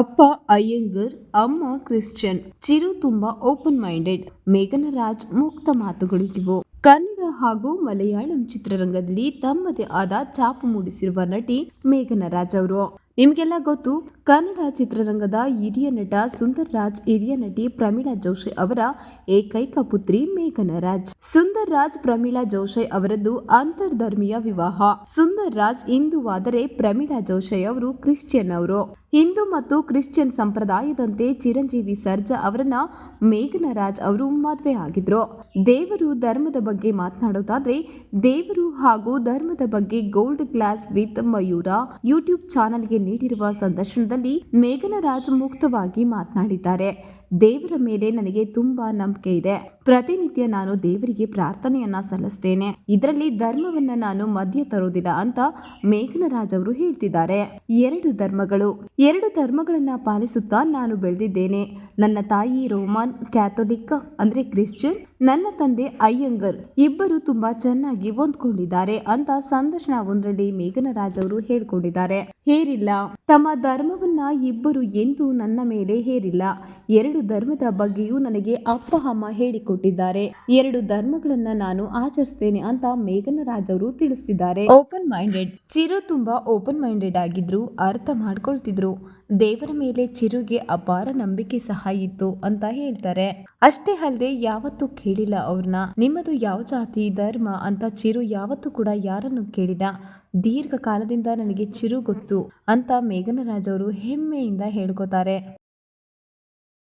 ಅಪ್ಪ ಅಯ್ಯಂಗರ್, ಅಮ್ಮ ಕ್ರಿಶ್ಚಿಯನ್, ಚಿರು ತುಂಬಾ ಓಪನ್ ಮೈಂಡೆಡ್ ಮೇಘನ ರಾಜ್ ಮುಕ್ತ ಮಾತುಗಳು ಇವು. ಕನ್ನಡ ಹಾಗೂ ಮಲಯಾಳಂ ಚಿತ್ರರಂಗದಲ್ಲಿ ತಮ್ಮದೇ ಆದ ಛಾಪು ಮೂಡಿಸಿರುವ ನಟಿ ಮೇಘನ ರಾಜ್ ಅವರು. ನಿಮಗೆಲ್ಲ ಗೊತ್ತು, ಕನ್ನಡ ಚಿತ್ರರಂಗದ ಹಿರಿಯ ನಟ ಸುಂದರ್ ರಾಜ್ ಹಿರಿಯ ನಟಿ ಪ್ರಮೀಳಾ ಜೋಶಿ ಅವರ ಏಕೈಕ ಪುತ್ರಿ ಮೇಘನ ರಾಜ್ ಸುಂದರ್ ರಾಜ್ ಪ್ರಮೀಳಾ ಜೋಶಿ ಅವರದ್ದು ಅಂತರ್ಧರ್ಮೀಯ ವಿವಾಹ. ಸುಂದರ್ ರಾಜ್ ಹಿಂದೂವಾದರೆ ಪ್ರಮೀಳಾ ಜೋಶಿ ಅವರು ಕ್ರಿಶ್ಚಿಯನ್ ಅವರು. ಹಿಂದೂ ಮತ್ತು ಕ್ರಿಶ್ಚಿಯನ್ ಸಂಪ್ರದಾಯದಂತೆ ಚಿರಂಜೀವಿ ಸರ್ಜಾ ಅವರನ್ನ ಮೇಘನರಾಜ್ ಅವರು ಮದುವೆ ಆಗಿದ್ರು. ದೇವರು ಧರ್ಮದ ಬಗ್ಗೆ ಮಾತನಾಡೋದಾದ್ರೆ, ದೇವರು ಹಾಗೂ ಧರ್ಮದ ಬಗ್ಗೆ gold class with Mayura YouTube ಚಾನೆಲ್ಗೆ ನೀಡಿರುವ ಸಂದರ್ಶನದಲ್ಲಿ ಮೇಘನರಾಜ್ ಮುಕ್ತವಾಗಿ ಮಾತನಾಡಿದ್ದಾರೆ. ದೇವರ ಮೇಲೆ ನನಗೆ ತುಂಬಾ ನಂಬಿಕೆ ಇದೆ. ಪ್ರತಿನಿತ್ಯ ನಾನು ದೇವರಿಗೆ ಪ್ರಾರ್ಥನೆಯನ್ನ ಸಲ್ಲಿಸ್ತೇನೆ. ಇದರಲ್ಲಿ ಧರ್ಮವನ್ನ ನಾನು ಮಧ್ಯ ತರೋದಿಲ್ಲ ಅಂತ ಮೇಘನರಾಜ್ ಅವರು ಹೇಳ್ತಿದ್ದಾರೆ. ಎರಡು ಧರ್ಮಗಳು. ಎರಡು ಧರ್ಮಗಳನ್ನ ಪಾಲಿಸುತ್ತಾ ನಾನು ಬೆಳೆದಿದ್ದೇನೆ. ನನ್ನ ತಾಯಿ ರೋಮನ್, ಕ್ಯಾಥೋಲಿಕ್ ಅಂದ್ರೆ ಕ್ರಿಶ್ಚಿಯನ್, ನನ್ನ ತಂದೆ ಅಯ್ಯಂಗರ್ ಇಬ್ಬರು ತುಂಬಾ ಚೆನ್ನಾಗಿ ಹೊಂದ್ಕೊಂಡಿದ್ದಾರೆ ಅಂತ ಸಂದರ್ಶನ ಒಂದರಲ್ಲಿ ಮೇಘನರಾಜ್ ಅವರು ಹೇಳ್ಕೊಂಡಿದ್ದಾರೆ. ಹೇರಿಲ್ಲ. ತಮ್ಮ ಧರ್ಮವನ್ನ ಇಬ್ಬರು ಎಂದು ನನ್ನ ಮೇಲೆ ಹೇರಿಲ್ಲ. ಎರಡು ಧರ್ಮದ ಬಗ್ಗೆಯೂ ನನಗೆ ಅಪ್ಪ ಅಮ್ಮ ಹೇಳಿಕೊಟ್ಟಿದ್ದಾರೆ ಎರಡು ಧರ್ಮಗಳನ್ನ ನಾನು ಆಚರಿಸ್ತೇನೆ ಅಂತ ಮೇಘನ ರಾಜ್ ಅವರು ತಿಳಿಸಿದ್ದಾರೆ ಓಪನ್ ಮೈಂಡೆಡ್ ಚಿರು ತುಂಬಾ ಓಪನ್ ಮೈಂಡೆಡ್ ಆಗಿದ್ರು, ಅರ್ಥ ಮಾಡ್ಕೊಳ್ತಿದ್ರು. ದೇವರ ಮೇಲೆ ಚಿರುಗೆ ಅಪಾರ ನಂಬಿಕೆ ಸಹ ಇತ್ತು ಅಂತ ಹೇಳ್ತಾರೆ. ಅಷ್ಟೇ ಅಲ್ಲದೆ ಯಾವತ್ತೂ ಕೇಳಿಲ್ಲ ಅವ್ರನ್ನ. ನಿಮ್ಮದು ಯಾವ ಜಾತಿ, ಧರ್ಮ ಅಂತ ಚಿರು ಯಾವತ್ತೂ ಕೂಡ ಯಾರನ್ನು ಕೇಳಿದ ದೀರ್ಘ ಕಾಲದಿಂದ ನನಗೆ ಚಿರು ಗೊತ್ತು ಅಂತ ಮೇಘನರಾಜ್ ಅವರು ಹೆಮ್ಮೆಯಿಂದ ಹೇಳ್ಕೊತಾರೆ.